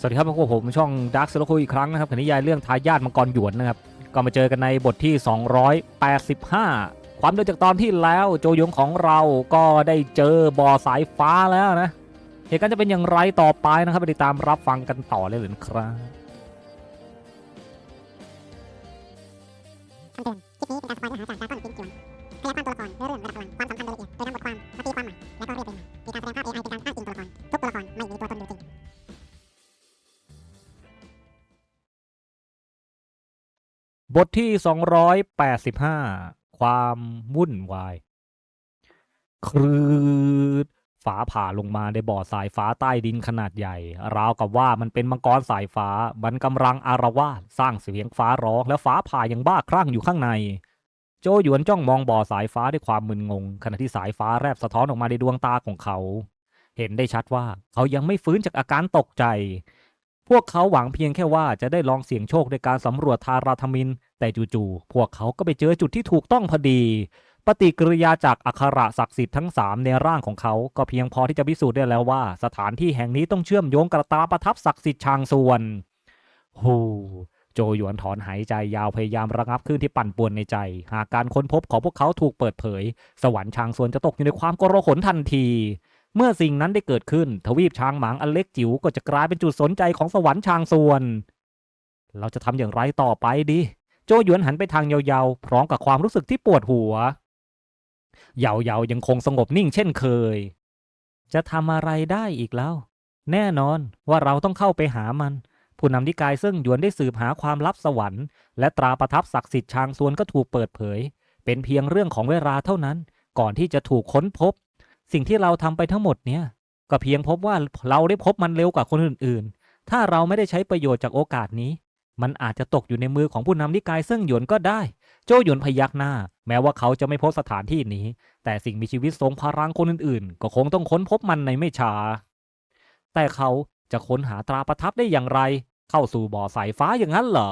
สวัสดีครับพวกผมช่องด a r k เซ l คุยอีกครั้งนะครับขณะนี้ยายเรื่องทายาทมังกรหยวนนะครับ ก็มาเจอกันในบทที่ 285 ความเดิมจากตอนที่แล้วโจยงของเราก็ได้เจอบ่อสายฟ้าแล้วนะ เหตุการณ์จะเป็นอย่างไรต่อไปนะครับไปติดตามรับฟังกันต่อเลยหรือครับคำเตือนคลิปนี้เป็นการสปอยเนื้อหาจากดราก้อนฟินจวนขยายความตัวละครเนื้อเรื่องระดับพลังความสำคัญโดย บทที่ 285 ความวุ่นวาย ครืดฟ้าผ่าลงมาในบ่อสายฟ้าใต้ดินขนาดใหญ่ ราวกับว่ามันเป็นมังกรสายฟ้า มันกำลังอารวาสสร้างเสียงฟ้าร้องและฟ้าผ่าอย่างบ้าคลั่งอยู่ข้างใน โจหยวนจ้องมองบ่อสายฟ้าด้วยความมึนงง ขณะที่สายฟ้าแลบสะท้อนออกมาในดวงตาของเขา เห็นได้ชัดว่าเขายังไม่ฟื้นจากอาการตกใจ พวกเขาหวังเพียงแค่ว่าจะได้ลองเสี่ยงโชคในการสำรวจทาราธมิน แต่จู่ๆ พวกเขาก็ไปเจอจุดที่ถูกต้องพอดี ปฏิกิริยาจากอักขระศักดิ์สิทธิ์ทั้งสามในร่างของเขาก็เพียงพอที่จะพิสูจน์ได้แล้วว่า สถานที่แห่งนี้ต้องเชื่อมโยงกับตาประทับศักดิ์สิทธิ์ชางส่วนฮูโจหยวนถอนหายใจยาวพยายามระงับคลื่นที่ปั่นป่วนในใจ หากการค้นพบของพวกเขาถูกเปิดเผย สวรรค์ชางส่วนจะตกอยู่ในความโกรหนทันที เมื่อสิ่งนั้นได้เกิดขึ้น ทวีปช้างหมางอันเล็กจิ๋วก็จะกลายเป็นจุดสนใจของสวรรค์ชางส่วน เราจะทำอย่างไรต่อไปดี โจหยวนหันไปทางเยาวๆพร้อมกับความรู้สึกที่ปวดหัว เยาวๆยังคงสงบนิ่งเช่นเคย จะทำอะไรได้อีกแล้ว แน่นอนว่าเราต้องเข้าไปหามัน ผู้นำนิกายซึ่งหยวนได้สืบหาความลับสวรรค์ และตราประทับศักดิ์สิทธิ์ชางซวนก็ถูกเปิดเผย เป็นเพียงเรื่องของเวลาเท่านั้น ก่อนที่จะถูกค้นพบ สิ่งที่เราทำไปทั้งหมดเนี่ยก็เพียงพบว่าเราได้พบมันเร็วกว่าคนอื่น ๆ ถ้าเราไม่ได้ใช้ประโยชน์จากโอกาสนี้ มันอาจจะตกอยู่ในมือของผู้นำนิกายซึ่งหยวนก็ได้ โจหยวนพยักหน้า แม้ว่าเขาจะไม่พบสถานที่นี้ แต่สิ่งมีชีวิตทรงพลังคนอื่น ๆ ก็คงต้องค้นพบมันในไม่ช้า แต่เขาจะค้นหาตราประทับได้อย่างไร เข้าสู่บ่อสายฟ้าอย่างนั้นเหรอ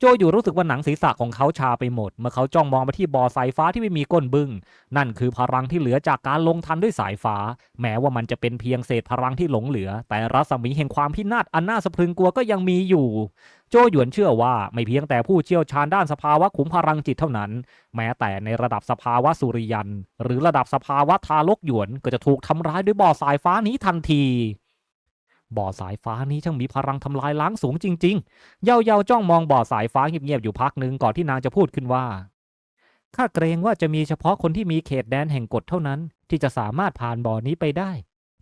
โจอยู่รู้สึกว่าหนังศีรษะของเขาชาไปหมด เมื่อเขาจ้องมองไปที่บ่อสายฟ้าที่ไม่มีก้นบึง้งนั่นคือพลังที่เหลือจากการลงทันด้วยสายฟ้า แม้ว่ามันจะเป็นเพียงเศษพลังที่หลงเหลือ แต่รัศมีแห่งความพินาศอันน่าสะพรึงกลัวก็ยังมีอยู่ โจหยวนเชื่อว่าไม่เพียงแต่ผู้เชี่ยวชาญด้านสภาวะขุมพลังจิตเท่านั้น แม้แต่ในระดับสภาวะสุริยัน หรือระดับสภาวะทารกหยวนก็จะถูกทำร้ายด้วยบ่อสายฟ้านี้ทันที บ่อสายฟ้านี้ช่างมีพลังทำลายล้างสูงจริง ๆ เยาเยาจ้องมองบ่อสายฟ้าเงียบๆอยู่พักหนึ่งก่อนที่นางจะพูดขึ้นว่าข้าเกรงว่าจะมีเฉพาะคนที่มีเขตแดนแห่งกฎเท่านั้น ที่จะสามารถผ่านบ่อนี้ไปได้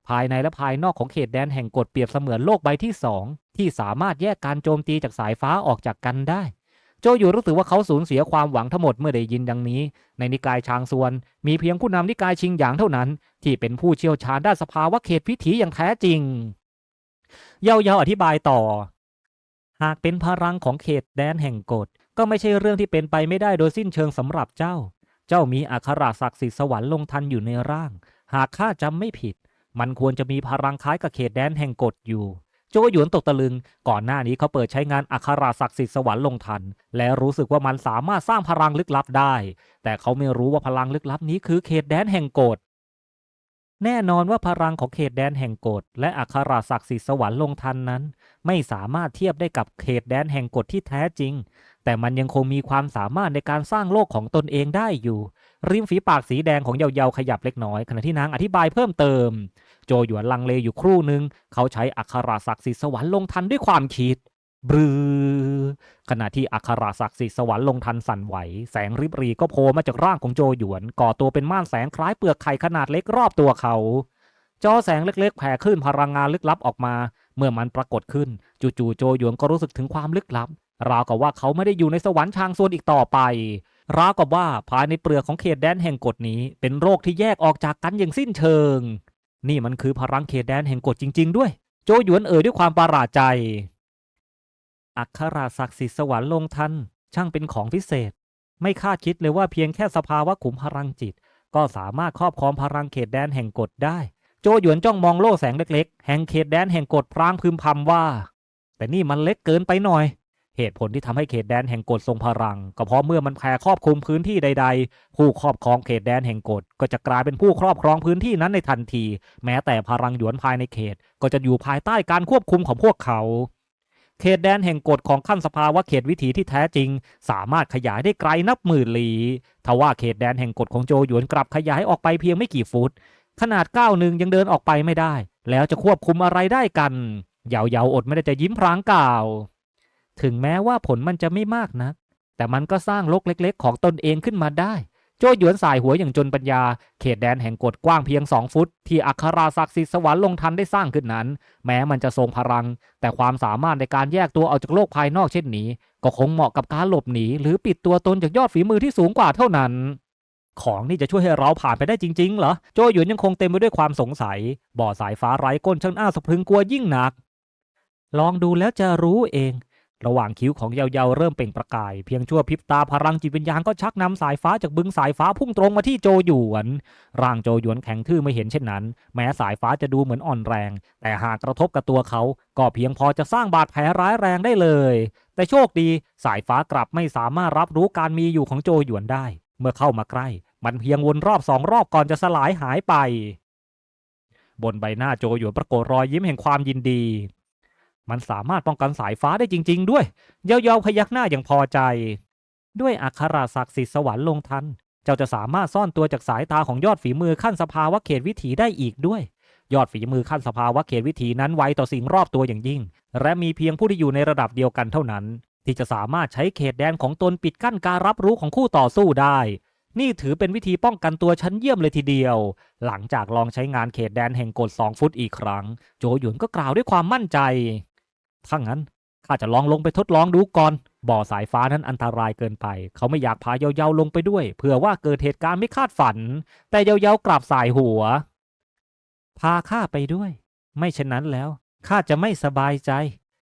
ภายในและภายนอกของเขตแดนแห่งกฎเปรียบเสมือนโลกใบที่สองที่สามารถแยกการโจมตีจากสายฟ้าออกจากกันได้ โจอยู่รู้สึกว่าเขาสูญเสียความหวังทั้งหมดเมื่อได้ยินดังนี้ ในนิกายชางซวน มีเพียงผู้นำนิกายชิงหยางเท่านั้น ที่เป็นผู้เชี่ยวชาญด้านสภาวะเขตพิถีอย่างแท้จริง เยาเยาอธิบายต่อ หากเป็นพลังของเขตแดนแห่งกฎก็ไม่ใช่เรื่องที่เป็นไปไม่ได้โดยสิ้นเชิงสำหรับเจ้า เจ้ามีอัคราศักดิ์สิทธิ์สวรรค์ลงทันอยู่ในร่าง หากข้าจำไม่ผิด มันควรจะมีพลังคล้ายกับเขตแดนแห่งกฎอยู่โจหยวนตกตะลึง ก่อนหน้านี้เขาเปิดใช้งานอัคราศักดิ์สิทธิ์สวรรค์ลงทัน และรู้สึกว่ามันสามารถสร้างพลังลึกลับได้ แต่เขาไม่รู้ว่าพลังลึกลับนี้คือเขตแดนแห่งกฎ แน่นอนว่าพลังของเขตแดนแห่งกฎและอัคราศักดิ์สิทธิ์สวรรค์ลงทันนั้น ไม่สามารถเทียบได้กับเขตแดนแห่งกฎที่แท้จริง แต่มันยังคงมีความสามารถในการสร้างโลกของตนเองได้อยู่ ริมฝีปากสีแดงของเยาๆขยับเล็กน้อยขณะที่นางอธิบายเพิ่มเติม โจหยวนลังเลอยู่ครู่หนึ่งเขาใช้อัคราศักดิ์สิทธิ์สวรรค์ลงทันด้วยความคิด บรือขณะที่อัคราศักดิ์สิทธิ์สวรรค์ลงทันสั่นไหว แสงริบรีก็โผล่มาจากร่างของโจหยวน ก่อตัวเป็นม่านแสงคล้ายเปลือกไข่ขนาดเล็กรอบตัวเขา จอแสงเล็กๆ แผ่คลื่นพลังงานลึกลับออกมา เมื่อมันปรากฏขึ้น จู่ๆโจหยวนก็รู้สึกถึงความลึกลับ ราวกับว่าเขาไม่ได้อยู่ในสวรรค์ชางซวนอีกต่อไป ราวกับว่าภายในเปลือกของเขตแดนแห่งกฎนี้ เป็นโรคที่แยกออกจากกันอย่างสิ้นเชิง นี่มันคือพลังเขตแดนแห่งกฎจริง ๆ ด้วย โจหยวนเอ่ยด้วยความประหลาดใจ อัคราศักดิ์สิทธิ์สวรรค์ลงทัน ช่างเป็นของพิเศษ ไม่คาดคิดเลยว่าเพียงแค่สภาวะขุมพลังจิต ก็สามารถครอบครองพลังเขตแดนแห่งกฎได้ โจหยวนจ้องมองโล่แสงเล็กๆ แห่งเขตแดนแห่งกฎพรางพึมพำว่า แต่นี่มันเล็กเกินไปหน่อย เหตุผลที่ทำให้เขตแดนแห่งกฎทรงพลัง ก็เพราะเมื่อมันแผ่ครอบคลุมพื้นที่ใด ๆ ผู้ครอบครองเขตแดนแห่งกฎก็จะกลายเป็นผู้ครอบครองพื้นที่นั้นในทันที แม้แต่พลังหยวนภายในเขตก็จะอยู่ภายใต้การควบคุมของพวกเขา เขตแดนแห่งกฎของขั้นสภาวะเขตวิถีที่แท้จริง สามารถขยายได้ไกลนับหมื่นลี้ทว่าเขตแดนแห่งกฎของโจหยวนกลับขยายออกไปเพียงไม่กี่ฟุต ขนาดก้าวหนึ่งยังเดินออกไปไม่ได้ แล้วจะควบคุมอะไรได้กันเหยาเยาๆอดไม่ได้จะยิ้มพรางกล่าว ถึงแม้ว่าผลมันจะไม่มากนักแต่มันก็สร้างโลกเล็ก ๆ ของตนเองขึ้นมาได้ โจหยวนสายหัวอย่างจนปัญญา เขตแดนแห่งกฎกว้างเพียงสองฟุต ที่อัคราศักดิ์สิทธิ์สวรรค์ลงทันได้สร้างขึ้นนั้น แม้มันจะทรงพลัง แต่ความสามารถในการแยกตัวออกจากโลกภายนอกเช่นนี้ ก็คงเหมาะกับการหลบหนี หรือปิดตัวตนจากยอดฝีมือที่สูงกว่าเท่านั้นของนี่จะช่วยให้เราผ่านไปได้จริงๆ เหรอ โจหยวนยังคงเต็มไปด้วยความสงสัย บ่อสายฟ้าไร้ก้นช่างอ้าสะพรึงกลัวยิ่งหนัก ลองดูแล้วจะรู้เอง ระหว่างคิ้วของเยาๆเริ่มเปล่งประกาย เพียงชั่วพริบตาพลังจิตวิญญาณก็ชักนำสายฟ้าจากบึงสายฟ้าพุ่งตรงมาที่โจหยวน ร่างโจหยวนแข็งทื่อไม่เห็นเช่นนั้น แม้สายฟ้าจะดูเหมือนอ่อนแรง แต่หากกระทบกับตัวเขา ก็เพียงพอจะสร้างบาดแผลร้ายแรงได้เลย แต่โชคดีสายฟ้ากลับไม่สามารถรับรู้การมีอยู่ของโจหยวนได้ เมื่อเข้ามาใกล้ มันเพียงวนรอบสองรอบก่อนจะสลายหายไป บนใบหน้าโจหยวนปรากฏรอยยิ้มแห่งความยินดี มันสามารถป้องกันสายฟ้าได้จริง ๆ ด้วยเยาๆพยักหน้าอย่างพอใจ ด้วยอัคราศักดิ์สิทธิ์สวรรค์ลงทัน เจ้าจะสามารถซ่อนตัวจากสายตาของยอดฝีมือขั้นสภาวะเขตวิถีได้อีกด้วย ยอดฝีมือขั้นสภาวะเขตวิถีนั้นไวต่อสิ่งรอบตัวอย่างยิ่ง และมีเพียงผู้ที่อยู่ในระดับเดียวกันเท่านั้น ที่จะสามารถใช้เขตแดนของตนปิดกั้นการรับรู้ของคู่ต่อสู้ได้นี่ถือเป็นวิธีป้องกันตัวชั้นเยี่ยมเลยทีเดียว หลังจากลองใช้งานเขตแดนแห่งกฎ2ฟุตอีกครั้ง โจหยวนก็กล่าวด้วยความมั่นใจ ถ้างั้นข้าจะลองลงไปทดลองดูก่อน บ่อสายฟ้านั้นอันตรายเกินไป เขาไม่อยากพาเยาๆลงไปด้วย เผื่อว่าเกิดเหตุการณ์ไม่คาดฝัน แต่เยาๆกลับสายหัว พาข้าไปด้วย ไม่เช่นนั้นแล้วข้าจะไม่สบายใจ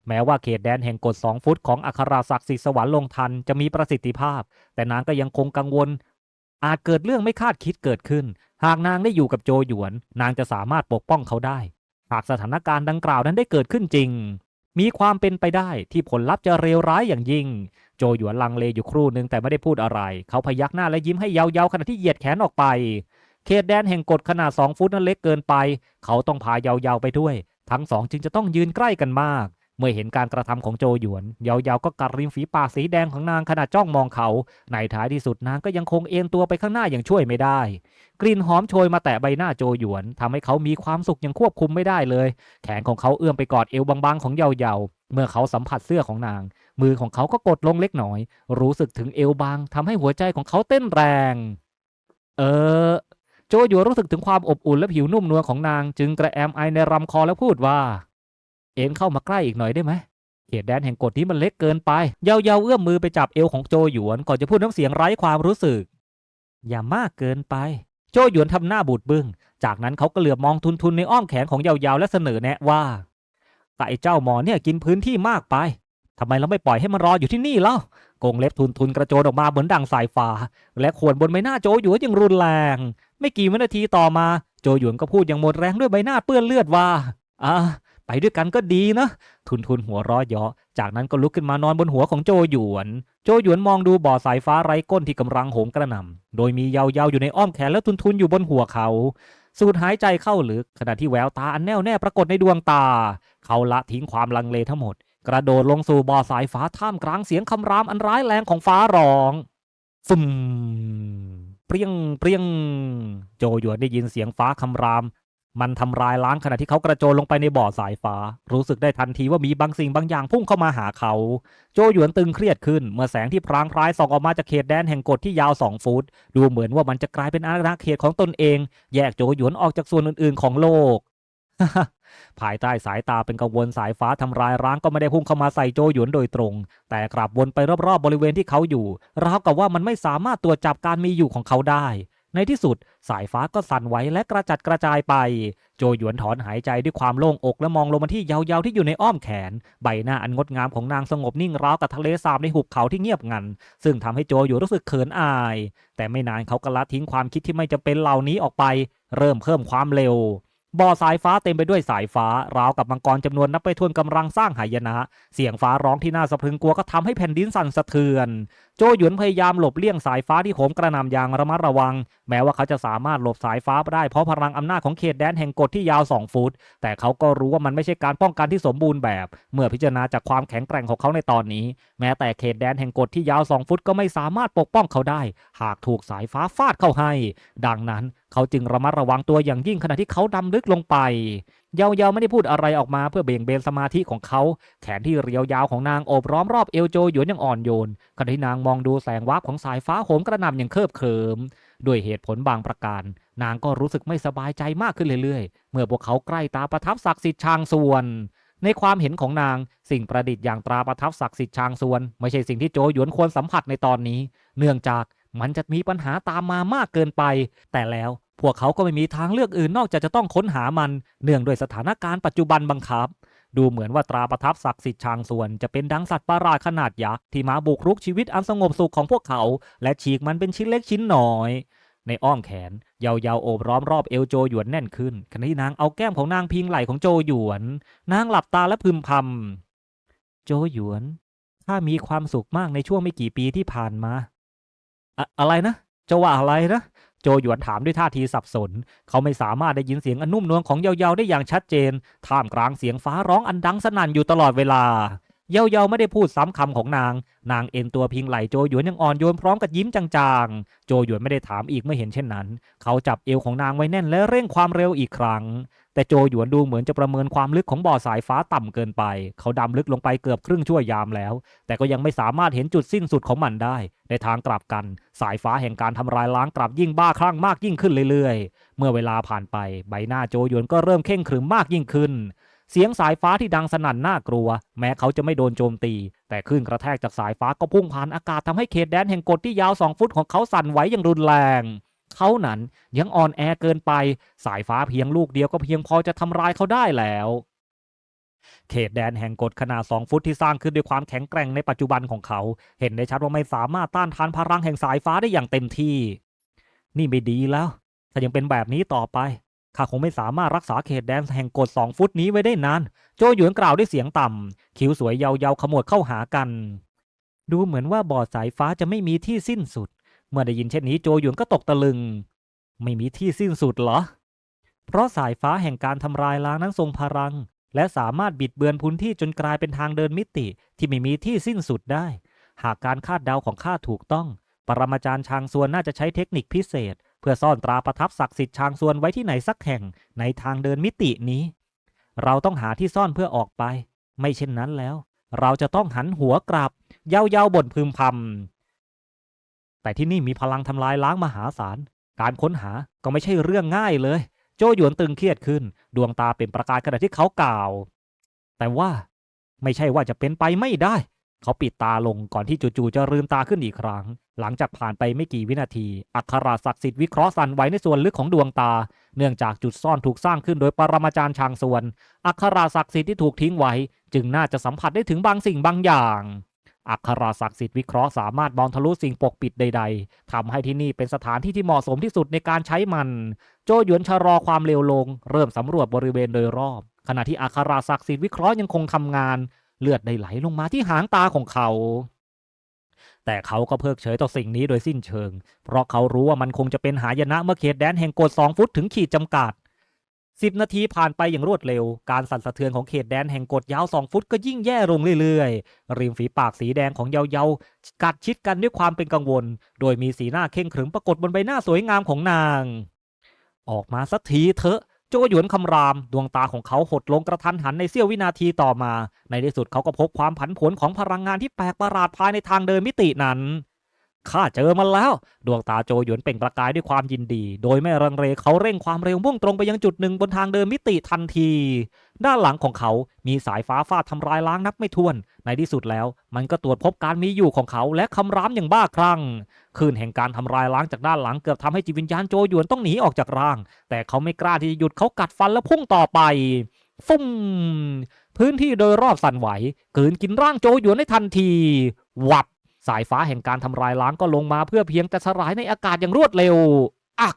แม้ว่าเขตแดนแห่งกฎสองฟุตของอัคราศักดิ์สิสวรรค์ลงทันจะมีประสิทธิภาพ แต่นางก็ยังคงกังวล อาจเกิดเรื่องไม่คาดคิดเกิดขึ้น หากนางได้อยู่กับโจหยวน นางจะสามารถปกป้องเขาได้ หากสถานการณ์ดังกล่าวนั้นได้เกิดขึ้นจริง มีความเป็นไปได้ที่ผลลัพธ์จะเลวร้ายอย่างยิ่ง โจหยวนลังเลอยู่ครู่หนึ่งแต่ไม่ได้พูดอะไร เขาพยักหน้าและยิ้มให้เยาๆขณะที่เหยียดแขนออกไป เขตแดนแห่งกฎขนาด 2 ฟุตนั้นเล็กเกินไป เขาต้องพายาวๆไปด้วย ทั้งสองจึงจะต้องยืนใกล้กันมาก เมื่อเห็นการกระทำของโจหยวนเยาๆก็กัดริมฝีปากสีแดงของนางขณะจ้องมองเขา ในท้ายที่สุดนางก็ยังคงเอ็นตัวไปข้างหน้าอย่างช่วยไม่ได้ กลิ่นหอมโชยมาแตะใบหน้าโจหยวนทำให้เขามีความสุขอย่างควบคุมไม่ได้เลย แขนของเขาเอื้อมไปกอดเอวบางๆของเยาๆเมื่อเขาสัมผัสเสื้อของนาง มือของเขาก็กดลงเล็กน้อย รู้สึกถึงเอวบางทำให้หัวใจของเขาเต้นแรง เออโจหยวนรู้สึกถึงความอบอุ่นและผิวนุ่มนวลของนาง จึงกระแอมไอในลำคอแล้วพูดว่า เอ็งเข้ามาใกล้อีกหน่อยได้ไหมเขตแดนแห่งกฎนี้มันเล็กเกินไป เยาเยาเอื้อมมือไปจับเอวของโจหยวนก่อนจะพูดน้ำเสียงไร้ความรู้สึก อย่ามากเกินไป โจหยวนทำหน้าบูดบึง้ง จากนั้นเขาก็เหลือบมองทุนทุนในอ้อมแขนของเยาเยาและเสนอแนะว่าแต่ไอ้เจ้าหมอเนี่ยกินพื้นที่มากไปทำไมเราไม่ปล่อยให้มันรออยู่ที่นี่เล่ากงเล็บทุนทุนกระโจนออกมาเหมือนดังสายฟ้า และขวนบนใบหน้าโจหยวนอย่างรุนแรง ไม่กี่วินาทีต่อมา โจหยวนก็พูดอย่างหมดแรงด้วยใบหน้าเปื้อนเลือดว่าอ่า ไปด้วยกันก็ดีนะ ทุนทุนหัวเร้อเยาะ จากนั้นก็ลุกขึ้นมานอนบนหัวของโจหยวน โจหยวนมองดูบ่อสายฟ้าไร้ก้นที่กำลังโหมกระหน่ำโดยมีเยาเยาอยู่ในอ้อมแขนและทุนทุนอยู่บนหัวเขา สูดหายใจเข้าลึกขณะที่แววตาอันแน่วแน่ปรากฏในดวงตา เขาละทิ้งความลังเลทั้งหมด กระโดดลงสู่บ่อสายฟ้าท่ามกลางเสียงคำรามอันร้ายแรงของฟ้าร้องฟึมเปรี้ยงเปรี้ยง โจหยวนได้ยินเสียงฟ้าคำราม มันทำลายล้างขณะที่เขากระโจนลงไปในบ่อสายฟ้า รู้สึกได้ทันทีว่ามีบางสิ่งบางอย่างพุ่งเข้ามาหาเขา โจหยวนตึงเครียดขึ้น เมื่อแสงที่พรางพรายส่องออกมาจากเขตแดนแห่งกฎที่ยาวสองฟุต ดูเหมือนว่ามันจะกลายเป็นอาณาเขตของตนเอง แยกโจหยวนออกจากส่วนอื่นๆของโลกภายใต้สายตาเป็นกังวลสายฟ้าทำลายร้างก็ไม่ได้พุ่งเข้ามาใส่โจหยวนโดยตรง แต่กลับวนไปรอบๆบริเวณที่เขาอยู่ราวกับว่ามันไม่สามารถตรวจจับการมีอยู่ของเขาได้ ในที่สุดสายฟ้าก็สั่นไหวและกระจัดกระจายไป โจหยวนถอนหายใจด้วยความโล่งอกและมองลงมาที่ยาวๆที่อยู่ในอ้อมแขน ใบหน้าอันงดงามของนางสงบนิ่งราวกับทะเลสาบในหุบเขาที่เงียบงัน ซึ่งทำให้โจหยวนรู้สึกเขินอาย แต่ไม่นานเขาก็ละทิ้งความคิดที่ไม่จำเป็นเหล่านี้ออกไป เริ่มเพิ่มความเร็วบ่อสายฟ้าเต็มไปด้วยสายฟ้าราวกับมังกรจำนวนนับไปทวนกำลังสร้างหายนะ เสียงฟ้าร้องที่น่าสะพรึงกลัวก็ทำให้แผ่นดินสั่นสะเทือน โจหยวนพยายามหลบเลี่ยงสายฟ้าที่โหมกระหน่ำอย่างระมัดระวัง แม้ว่าเขาจะสามารถหลบสายฟ้าได้เพราะพลังอำนาจของเขตแดนแห่งกฎที่ยาว 2 ฟุต แต่เขาก็รู้ว่ามันไม่ใช่การป้องกันที่สมบูรณ์แบบ เมื่อพิจารณาจากความแข็งแกร่งของเขาในตอนนี้ แม้แต่เขตแดนแห่งกฎที่ยาว 2 ฟุตก็ไม่สามารถปกป้องเขาได้ หากถูกสายฟ้าฟาดเข้าให้ ดังนั้นเขาจึงระมัดระวังตัวอย่างยิ่งขณะที่เขาดำลึกลงไปยาเยาไม่ได้พูดอะไรออกมาเพื่อเบี่ยงเบนสมาธิของเขา แขนที่เรียวยาวของนางโอบล้อมรอบเอวโจหยวนอย่างอ่อนโยนขณะที่นางมองดูแสงวาบของสายฟ้าโหมกระหน่ำอย่างเคิบเขิมด้วยเหตุผลบางประการ นางก็รู้สึกไม่สบายใจมากขึ้นเรื่อยๆ เมื่อพวกเขาใกล้ตาประทับศักดิ์สิทธิ์ชางส่วน ในความเห็นของนางสิ่งประดิษฐ์อย่างตราประทับศักดิ์สิทธิ์ชางส่วน ไม่ใช่สิ่งที่โจหยวนควรสัมผัสในตอนนี้ เนื่องจากมันจะมีปัญหาตามมามากเกินไป แต่แล้ว พวกเขาก็ไม่มีทางเลือกอื่นนอกจากจะต้องค้นหามันเนื่องด้วยสถานการณ์ปัจจุบันบังคับ ดูเหมือนว่าตราประทับศักดิ์สิทธิ์ชางส่วนจะเป็นดังสัตว์ประหลาดขนาดยักษ์ที่มาบุกรุกชีวิตอันสงบสุขของพวกเขา และฉีกมันเป็นชิ้นเล็กชิ้นน้อยในอ้อมแขน ยาวๆโอบล้อมรอบเอวโจหยวนแน่นขึ้นขณะที่นางเอาแก้มของนางพิงไหล่ของโจหยวน นางหลับตาและพึมพำโจหยวนข้ามีความสุขมากในช่วงไม่กี่ปีที่ผ่านมาอะอะไรนะจะว่าอะไรนะ โจหยวนถามด้วยท่าทีสับสน เขาไม่สามารถได้ยินเสียงอันนุ่มนวลของเยาเยาได้อย่างชัดเจน ท่ามกลางเสียงฟ้าร้องอันดังสนั่นอยู่ตลอดเวลา เยาๆไม่ได้พูดซ้ำคำของนาง นางเอ็นตัวพิงไหลโจหยวนยังอ่อนโยนพร้อมกับยิ้มจางๆ โจหยวนไม่ได้ถามอีกเมื่อเห็นเช่นนั้น เขาจับเอวของนางไว้แน่นและเร่งความเร็วอีกครั้ง แต่โจหยวนดูเหมือนจะประเมินความลึกของบ่อสายฟ้าต่ำเกินไป เขาดำลึกลงไปเกือบครึ่งชั่วยามแล้ว แต่ก็ยังไม่สามารถเห็นจุดสิ้นสุดของมันได้ ในทางกลับกัน สายฟ้าแห่งการทำลายล้างกลับยิ่งบ้าคลั่งมากยิ่งขึ้นเรื่อยๆ เมื่อเวลาผ่านไป ใบหน้าโจหยวนก็เริ่มเข่งขรึมมากยิ่งขึ้น เสียงสายฟ้าที่ดังสนั่นน่ากลัว แม้เขาจะไม่โดนโจมตี แต่คลื่นกระแทกจากสายฟ้าก็พุ่งผ่านอากาศทำให้เขตแดนแห่งกฎที่ยาว 2 ฟุตของเขาสั่นไหวอย่างรุนแรง เขานั้นยังอ่อนแอเกินไป สายฟ้าเพียงลูกเดียวก็เพียงพอจะทำลายเขาได้แล้วเขตแดนแห่งกฎขนาด 2 ฟุตที่สร้างขึ้นด้วยความแข็งแกร่งในปัจจุบันของเขา เห็นได้ชัดว่าไม่สามารถต้านทานพลังแห่งสายฟ้าได้อย่างเต็มที่ นี่ไม่ดีแล้ว ถ้ายังเป็นแบบนี้ต่อไป ข้าคงไม่สามารถรักษาเขตแดนแห่งกฎ2ฟุตนี้ไว้ได้นาน โจหยวนกล่าวด้วยเสียงต่ำ คิ้วสวยเยาๆขมวดเข้าหากัน ดูเหมือนว่าบ่อสายฟ้าจะไม่มีที่สิ้นสุด เมื่อได้ยินเช่นนี้โจหยวนก็ตกตะลึง ไม่มีที่สิ้นสุดเหรอ เพราะสายฟ้าแห่งการทำลายล้างนั้นทรงพลัง และสามารถบิดเบือนพื้นที่จนกลายเป็นทางเดินมิติที่ไม่มีที่สิ้นสุดได้ หากการคาดเดาของข้าถูกต้อง ปรมาจารย์ชางซวนน่าจะใช้เทคนิคพิเศษ เพื่อซ่อนตราประทับศักดิ์สิทธิ์ชางซวนไว้ที่ไหนสักแห่งในทางเดินมิตินี้ เราต้องหาที่ซ่อนเพื่อออกไป ไม่เช่นนั้นแล้ว เราจะต้องหันหัวกลับ เย้าๆบ่นพึมพำแต่ที่นี่มีพลังทำลายล้างมหาศาล การค้นหาก็ไม่ใช่เรื่องง่ายเลย โจหยวนตึงเครียดขึ้น ดวงตาเป็นประกายขณะที่เขากล่าว แต่ว่าไม่ใช่ว่าจะเป็นไปไม่ได้ เขาปิดตาลงก่อนที่จู่ๆจะลืมตาขึ้นอีกครั้ง หลังจากผ่านไปไม่กี่วินาที อัคราศักดิ์สิทธิ์วิเคราะห์สันไหวในส่วนลึกของดวงตา เนื่องจากจุดซ่อนถูกสร้างขึ้นโดยปรมาจารย์ชางส่วน อัคราศักดิ์สิทธิ์ที่ถูกทิ้งไว้ จึงน่าจะสัมผัสได้ถึงบางสิ่งบางอย่างอัคราศักดิ์สิทธิ์วิเคราะห์สามารถมองทะลุสิ่งปกปิดใด ๆทำให้ที่นี่เป็นสถานที่ที่เหมาะสมที่สุดในการใช้มัน โจหยวนชะลอความเร็วลง เริ่มสำรวจบริเวณโดยรอบ ขณะที่อัคราศักดิ์สิทธิ์วิเคราะห์ยังคงทำงาน เลือดได้ไหลลงมาที่หางตาของเขา แต่เขาก็เพิกเฉยต่อสิ่งนี้โดยสิ้นเชิง เพราะเขารู้ว่ามันคงจะเป็นหายนะเมื่อเขตแดนแห่งกฎสองฟุตถึงขีดจำกัดสิบนาทีผ่านไปอย่างรวดเร็ว การสั่นสะเทือนของเขตแดนแห่งกฎยาวสองฟุตก็ยิ่งแย่ลงเรื่อยๆ ริมฝีปากสีแดงของเยาๆกัดชิดกันด้วยความเป็นกังวล โดยมีสีหน้าเข่งขรึมปรากฏบนใบหน้าสวยงามของนาง ออกมาสักทีเถอะ โจหยวนคำราม ดวงตาของเขาหดลงกระทันหันในเสี้ยววินาทีต่อมา ในที่สุดเขาก็พบความผันผวนของพลังงานที่แปลกประหลาดภายในทางเดินมิตินั้น ข้าเจอมันแล้ว ดวงตาโจหยวนเปล่งประกายด้วยความยินดี โดยไม่รังเลเขาเร่งความเร็วมุ่งตรงไปยังจุดหนึ่งบนทางเดินมิติทันที ด้านหลังของเขา มีสายฟ้าฟาดทำลายล้างนับไม่ถ้วน ในที่สุดแล้ว มันก็ตรวจพบการมีอยู่ของเขาและคำรามอย่างบ้าคลั่งคืนแห่งการทำลายล้างจากด้านหลังเกือบทำให้จิตวิญญาณโจหยวนต้องหนีออกจากร่าง แต่เขาไม่กล้าที่จะหยุดเขากัดฟันและพุ่งต่อไป ฟุ่มพื้นที่โดยรอบสั่นไหวกืนกินร่างโจหยวนในทันที วับ สายฟ้าแห่งการทำลายล้างก็ลงมาเพื่อเพียงจะสลายในอากาศอย่างรวดเร็ว อัก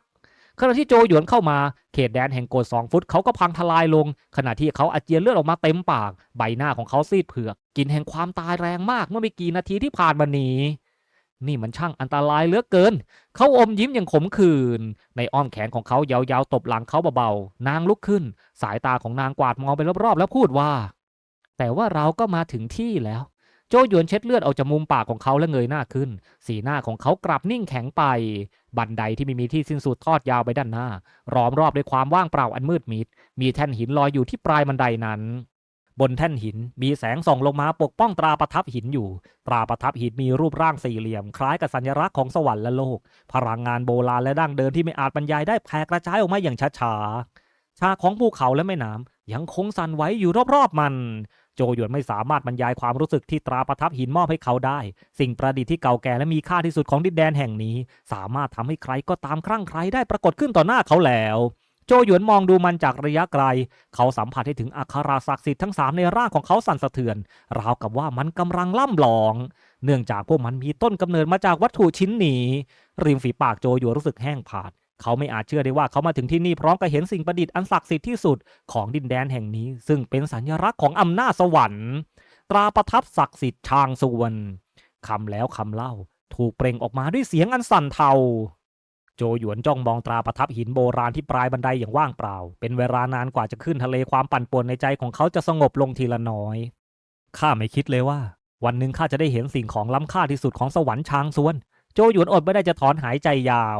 ขณะที่โจหยวนเข้ามา เขตแดนแห่งโกดสองฟุตเขาก็พังทลายลง ขณะที่เขาอาเจียนเลือดออกมาเต็มปาก ใบหน้าของเขาซีดเผือกกินแห่งความตายแรงมากเมื่อไม่กี่นาทีที่ผ่านมานี้ นี่มันช่างอันตรายเหลือเกิน เขาอมยิ้มอย่างขมขื่นในอ้อมแขนของเขายาวๆตบหลังเขาเบาๆนางลุกขึ้น สายตาของนางกวาดมองไปรอบๆ แล้วพูดว่า แต่ว่าเราก็มาถึงที่แล้ว โจหยวนเช็ดเลือดออกจากมุมปากของเขาและเงยหน้าขึ้น สีหน้าของเขากลับนิ่งแข็งไป บันไดที่ไม่มีที่สิ้นสุดทอดยาวไปด้านหน้าล้อมรอบด้วยความว่างเปล่าอันมืดมิด มีแท่นหินลอยอยู่ที่ปลายบันไดนั้น บนแท่นหินมีแสงส่องลงมาปกป้องตราประทับหินอยู่ ตราประทับหินมีรูปร่างสี่เหลี่ยม คล้ายกับสัญลักษณ์ของสวรรค์และโลก พลังงานโบราณและดั้งเดิมที่ไม่อาจบรรยายได้แผ่กระจายออกมาอย่างช้าๆชาของภูเขาและแม่น้ำยังคงสั่นไหวอยู่รอบๆมัน จหยวนไม่สามารถบรรยายความรู้สึกที่ตราประทับหินมอบให้เขาได้ สิ่งประดิษฐ์ที่เก่าแก่และมีค่าที่สุดของดินแดนแห่งนี้ สามารถทำให้ใครก็ตามครั่งใครได้ปรากฏขึ้นต่อหน้าเขาแล้วโจหยวนมองดูมันจากระยะไกล เขาสัมผัสให้ถึงอัคราศักดิ์สิทธิ์ทั้งสามในร่างของเขาสั่นสะเทือน ราวกับว่ามันกำลังล่ำหลอง เนื่องจากพวกมันมีต้นกำเนิดมาจากวัตถุชิ้นนี้ ริมฝีปากโจหยวนรู้สึกแห้งผาก เขาไม่อาจเชื่อได้ว่าเขามาถึงที่นี่พร้อมกับเห็นสิ่งประดิษฐ์อันศักดิ์สิทธิ์ที่สุดของดินแดนแห่งนี้ ซึ่งเป็นสัญลักษณ์ของอำนาจสวรรค์ ตราประทับศักดิ์สิทธิ์ชางส่วนคำแล้วคำเล่า ถูกเปล่งออกมาด้วยเสียงอันสั่นเทาโจหยวนจ้องมองตราประทับหินโบราณที่ปลายบันไดอย่างว่างเปล่า เป็นเวลานานกว่าจะขึ้นทะเลความปั่นป่วนในใจของเขาจะสงบลงทีละน้อยข้าไม่คิดเลยว่า วันหนึ่งข้าจะได้เห็นสิ่งของล้ำค่าที่สุดของสวรรค์ช้างสวน โจหยวนอดไม่ได้จะถอนหายใจยาว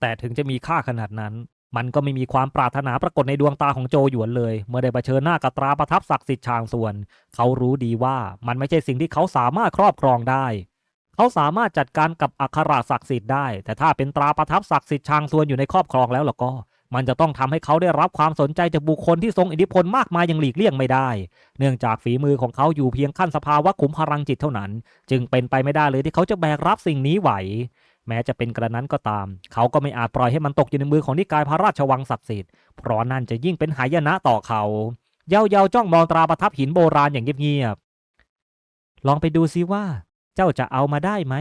แต่ถึงจะมีค่าขนาดนั้น มันก็ไม่มีความปรารถนาปรากฏในดวงตาของโจหยวนเลย เมื่อได้เผชิญหน้ากับตราประทับศักดิ์สิทธิ์ชางส่วน เขารู้ดีว่ามันไม่ใช่สิ่งที่เขาสามารถครอบครองได้ เขาสามารถจัดการกับอัคราศักดิ์สิทธิ์ได้ แต่ถ้าเป็นตราประทับศักดิ์สิทธิ์ชางส่วนอยู่ในครอบครองแล้วล่ะก็มันจะต้องทำให้เขาได้รับความสนใจจากบุคคลที่ทรงอิทธิพลมากมายอย่างหลีกเลี่ยงไม่ได้ เนื่องจากฝีมือของเขาอยู่เพียงขั้นสภาวะขุมพลังจิตเท่านั้น จึงเป็นไปไม่ได้เลยที่เขาจะแบกรับสิ่งนี้ไหว แม้จะเป็นกระนั้นก็ตาม เขาก็ไม่อาจปล่อยให้มันตกอยู่ในมือของนิกายพระราชวังศักดิ์สิทธิ์เพราะนั่นจะยิ่งเป็นหายนะต่อเขา เย้าเยาจ้องมองตราประทับหินโบราณอย่างเงียบๆลองไปดูซิว่า เจ้าจะเอามาได้ไหม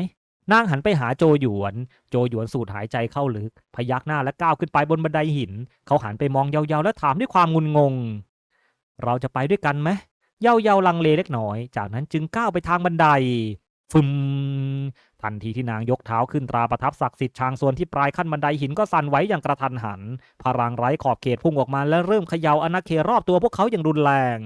นางหันไปหาโจหยวน โจหยวนสูดหายใจเข้าลึก พยักหน้าและก้าวขึ้นไปบนบันไดหิน เขาหันไปมองเยาๆและถามด้วยความงุนงง เราจะไปด้วยกันไหมเยาเยาๆลังเลเล็กน้อย จากนั้นจึงก้าวไปทางบันได ฟึมทันทีที่นางยกเท้าขึ้นตราประทับศักดิ์สิทธิ์ชางส่วนที่ปลายขั้นบันไดหินก็สั่นไหวอย่างกระทันหัน พลังไร้ขอบเขตพุ่งออกมาและเริ่มเขย่าอาณาเขตรอบตัวพวกเขาอย่างรุนแรง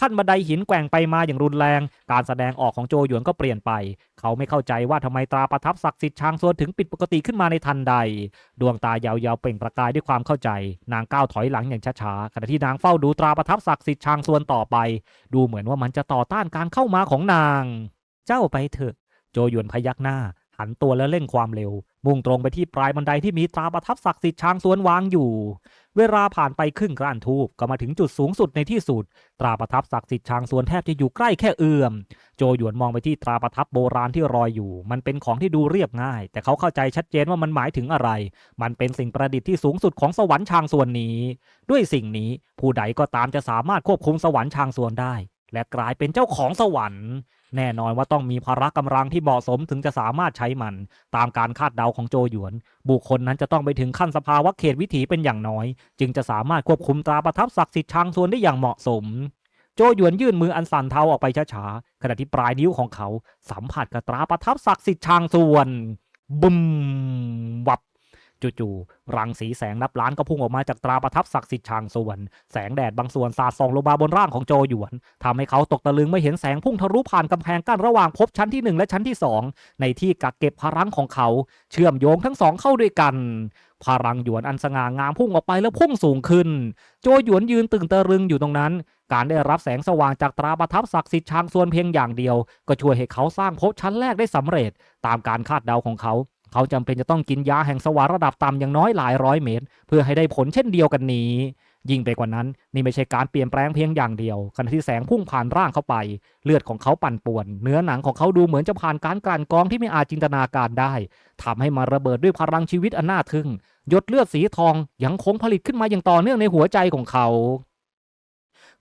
ขั้นบันไดหินแกว่งไปมาอย่างรุนแรง การแสดงออกของโจหยวนก็เปลี่ยนไป เขาไม่เข้าใจว่าทำไมตราประทับศักดิ์สิทธิ์ชางส่วนถึงผิดปกติขึ้นมาในทันใด ดวงตายาวๆเปล่งประกายด้วยความเข้าใจ นางก้าวถอยหลังอย่างช้าๆขณะที่นางเฝ้าดูตราประทับศักดิ์สิทธิ์ชางส่วนต่อไป ดูเหมือนว่ามันจะต่อต้านการเข้ามาของนาง เจ้าไปเถอะ โจยวนพยักหน้า หันตัวและเร่งความเร็ว มุ่งตรงไปที่ปลายบันไดที่มีตราประทับศักดิ์สิทธิ์ช้างสวนวางอยู่ เวลาผ่านไปครึ่งกรานทูบก็มาถึงจุดสูงสุดในที่สุด ตราประทับศักดิ์สิทธิ์ช้างสวนแทบจะอยู่ใกล้แค่เอื้อม โจหยวนมองไปที่ตราประทับโบราณที่รอยอยู่ มันเป็นของที่ดูเรียบง่าย แต่เขาเข้าใจชัดเจนว่ามันหมายถึงอะไร มันเป็นสิ่งประดิษฐ์ที่สูงสุดของสวรรค์ช้างส่วนนี้ ด้วยสิ่งนี้ผู้ใดก็ตามจะสามารถควบคุมสวรรค์ช้างส่วนได้ และกลายเป็นเจ้าของสวรรค์ แน่นอนว่าต้องมีพละกำลังที่เหมาะสมถึงจะสามารถใช้มัน ตามการคาดเดาของโจหยวน บุคคลนั้นจะต้องไปถึงขั้นสภาวะเขตวิถีเป็นอย่างน้อย จึงจะสามารถควบคุมตราประทับศักดิ์สิทธิ์ชางส่วนได้อย่างเหมาะสม โจหยวนยื่นมืออันสั่นเทาออกไปช้าๆขณะที่ปลายนิ้วของเขา สัมผัสกับตราประทับศักดิ์สิทธิ์ชางส่วนบึมวับ จู่ๆรังสีแสงนับล้านก็พุ่งออกมาจากตราประทับศักดิ์สิทธิ์ชางส่วน แสงแดดบางส่วนสาดส่องลงมาบนร่างของโจหยวนทำให้เขาตกตะลึงไม่เห็นแสงพุ่งทะลุผ่านกำแพงกั้นระหว่างภพชั้นที่หนึ่งและชั้นที่สองในที่กักเก็บพลังของเขา เชื่อมโยงทั้งสองเข้าด้วยกันพลังหยวนอันสง่างามพุ่งออกไปแล้วพุ่งสูงขึ้น โจหยวนยืนตึงตะลึงอยู่ตรงนั้น การได้รับแสงสว่างจากตราประทับศักดิ์สิทธิ์ชางส่วนเพียงอย่างเดียว ก็ช่วยให้เขาสร้างภพชั้นแรกได้สำเร็จ ตามการคาดเดาของเขา เขาจำเป็นจะต้องกินยาแห่งสวรรค์ระดับต่ำอย่างน้อยหลายร้อยเมตร เพื่อให้ได้ผลเช่นเดียวกันนี้ ยิ่งไปกว่านั้นนี่ไม่ใช่การเปลี่ยนแปลงเพียงอย่างเดียวขณะที่แสงพุ่งผ่านร่างเข้าไป เลือดของเขาปั่นป่วน เนื้อหนังของเขาดูเหมือนจะผ่านการกลั่นกรองที่ไม่อาจจินตนาการได้ทำให้มาระเบิดด้วยพลังชีวิตอันน่าทึ่งหยดเลือดสีทองยังคงผลิตขึ้นมาอย่างต่อเนื่องในหัวใจของเขา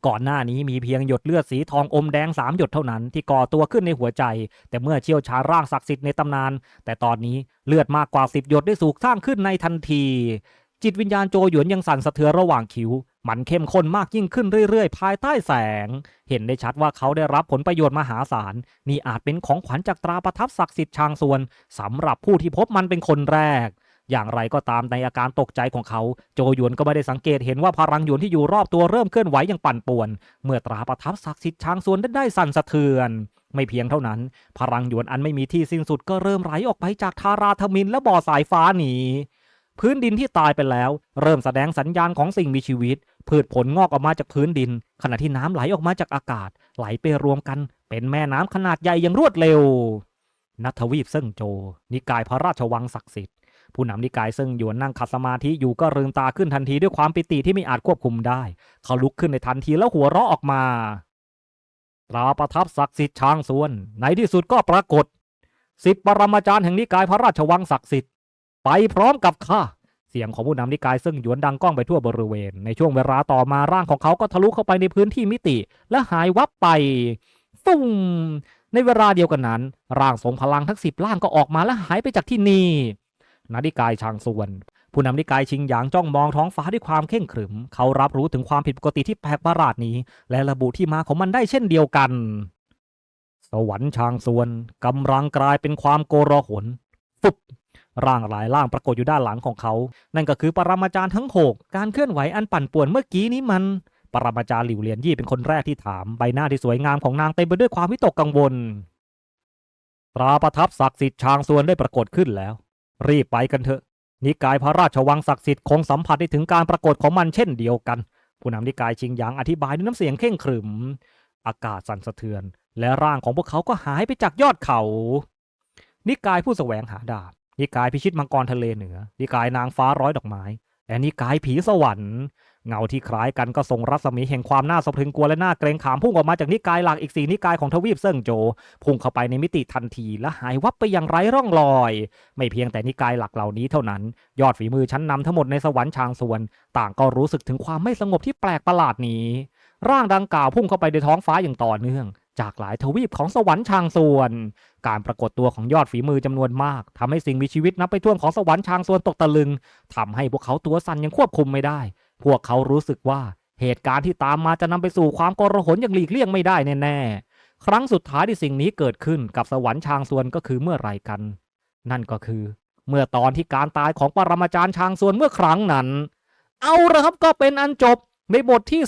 ก่อนหน้านี้มีเพียงหยดเลือดสีทองอมแดงสามหยดเท่านั้นที่ก่อตัวขึ้นในหัวใจ แต่เมื่อเชี่ยวชาญร่างศักดิ์สิทธิ์ในตำนาน แต่ตอนนี้เลือดมากกว่าสิบหยดได้สูกสร้างขึ้นในทันที จิตวิญญาณโจหยวนยังสั่นสะเทือนระหว่างคิ้ว มันเข้มข้นมากยิ่งขึ้นเรื่อยๆ ภายใต้แสง เห็นได้ชัดว่าเขาได้รับผลประโยชน์มหาศาลนี่อาจเป็นของขวัญจากตราประทับศักดิ์สิทธิ์ชางส่วนสำหรับผู้ที่พบมันเป็นคนแรก อย่างไรก็ตามในอาการตกใจของเขา โจหยวนก็ไม่ได้สังเกตเห็นว่าพลังหยวนที่อยู่รอบตัวเริ่มเคลื่อนไหวอย่างปั่นป่วน เมื่อตราประทับศักดิ์สิทธิ์ช้างส่วนได้ได้สั่นสะเทือน ไม่เพียงเท่านั้น พลังหยวนอันไม่มีที่สิ้นสุดก็เริ่มไหลออกไปจากทาราธมินและบ่อสายฟ้าหนีพื้นดินที่ตายไปแล้ว เริ่มแสดงสัญญาณของสิ่งมีชีวิต พืชผลงอกออกมาจากพื้นดิน ขณะที่น้ำไหลออกมาจากอากาศ ไหลไปรวมกัน เป็นแม่น้ำขนาดใหญ่อย่างรวดเร็วนัทวีปเซิ่งโจ นิกายพระราชวังศักดิ์สิทธิ์ ผู้นำนิกายซิ่งหยวนนั่งขัดสมาธิอยู่ก็ลืมตาขึ้นทันทีด้วยความปิติที่ไม่อาจควบคุมได้ เขาลุกขึ้นในทันทีแล้วหัวเราะออกมาตราประทับศักดิ์สิทธิ์ช้างส่วน ในที่สุดก็ปรากฏสิบปรมาจารย์แห่งนิกายพระราชวังศักดิ์สิทธิ์ไปพร้อมกับข้าเสียงของผู้นำนิกายซึ่งหยวนดังก้องไปทั่วบริเวณ ในช่วงเวลาต่อมาร่างของเขาก็ทะลุเข้าไปในพื้นที่มิติ และหายวับไปฟุ่มในเวลาเดียวกันนั้น ร่างทรงพลังทั้งสิบร่างก็ออกมาและหายไปจากที่นี่ นานิกายชางส่วนผู้นำนิกายชิงหยางจ้องมองท้องฟ้าด้วยความเข่งขรึม เขารับรู้ถึงความผิดปกติที่แปลกประหลาดนี้ และระบุที่มาของมันได้เช่นเดียวกัน สวรรค์ชางส่วนกำลังกลายเป็นความโกรหนฟุบร่างหลายร่างปรากฏอยู่ด้านหลังของเขา นั่นก็คือปรมาจารย์ทั้งหกการเคลื่อนไหวอันปั่นป่วนเมื่อกี้นี้มัน ปรมาจารย์หลิวเลียนยี่เป็นคนแรกที่ถาม ใบหน้าที่สวยงามของนางเต็มไปด้วยความวิตกกังวลตราประทับศักดิ์สิทธิ์ชางส่วนได้ปรากฏขึ้นแล้ว รีบไปกันเถอะ นิกายพระราชวังศักดิ์สิทธิ์คงสัมผัสได้ถึงการปรากฏของมันเช่นเดียวกัน ผู้นำนิกายชิงหยางอธิบายด้วยน้ำเสียงเข่งขรึม อากาศสั่นสะเทือน และร่างของพวกเขาก็หายไปจากยอดเขา นิกายผู้แสวงหาดาบ นิกายพิชิตมังกรทะเลเหนือ นิกายนางฟ้าร้อยดอกไม้ และนิกายผีสวรรค์ เงาที่คล้ายกันก็ส่งรัศมีแห่งความน่าสะพรึงกลัวและน่าเกรงขามพุ่งออกมาจากนิกายหลักอีกสี่นิกายของทวีปเซิงโจพุ่งเข้าไปในมิติทันทีและหายวับไปอย่างไร้ร่องรอย ไม่เพียงแต่นิกายหลักเหล่านี้เท่านั้น ยอดฝีมือชั้นนำทั้งหมดในสวรรค์ชางส่วน ต่างก็รู้สึกถึงความไม่สงบที่แปลกประหลาดนี้ ร่างดังกล่าวพุ่งเข้าไปในท้องฟ้าอย่างต่อเนื่องจากหลายทวีปของสวรรค์ชางส่วน การปรากฏตัวของยอดฝีมือจำนวนมากทำให้สิ่งมีชีวิตนับไปท่วของสวรรค์ชางส่วนตกตะลึงทำให้พวกเขาตัวสั่นยังควบคุมไม่ได้ พวกเขารู้สึกว่าเหตุการณ์ที่ตามมาจะนำไปสู่ความโกรหนอย่างหลีกเลี่ยงไม่ได้แน่ๆ ครั้งสุดท้ายที่สิ่งนี้เกิดขึ้นกับสวรรค์ชางส่วนก็คือเมื่อไรกัน นั่นก็คือ เมื่อตอนที่การตายของปรมาจารย์ชางส่วนเมื่อครั้งนั้น เอาละครับก็เป็นอันจบในบทที่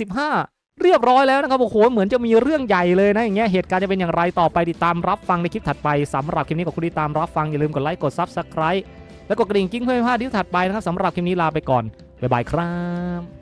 285 เรียบร้อยแล้วนะครับโอ้โหเหมือนจะมีเรื่องใหญ่เลยนะอย่างเงี้ยเหตุการณ์จะเป็นอย่างไรต่อไปติดตามรับฟังในคลิปถัดไปสำหรับคลิปนี้ขอบคุณที่ตามรับฟังอย่าลืมกดไลค์กด Subscribe แล้วกดกระดิ่งกิ้งเพื่อไม่พลาดคลิปถัดไปนะครับสำหรับคลิปนี้ลาไปก่อน บ๊ายบายครับ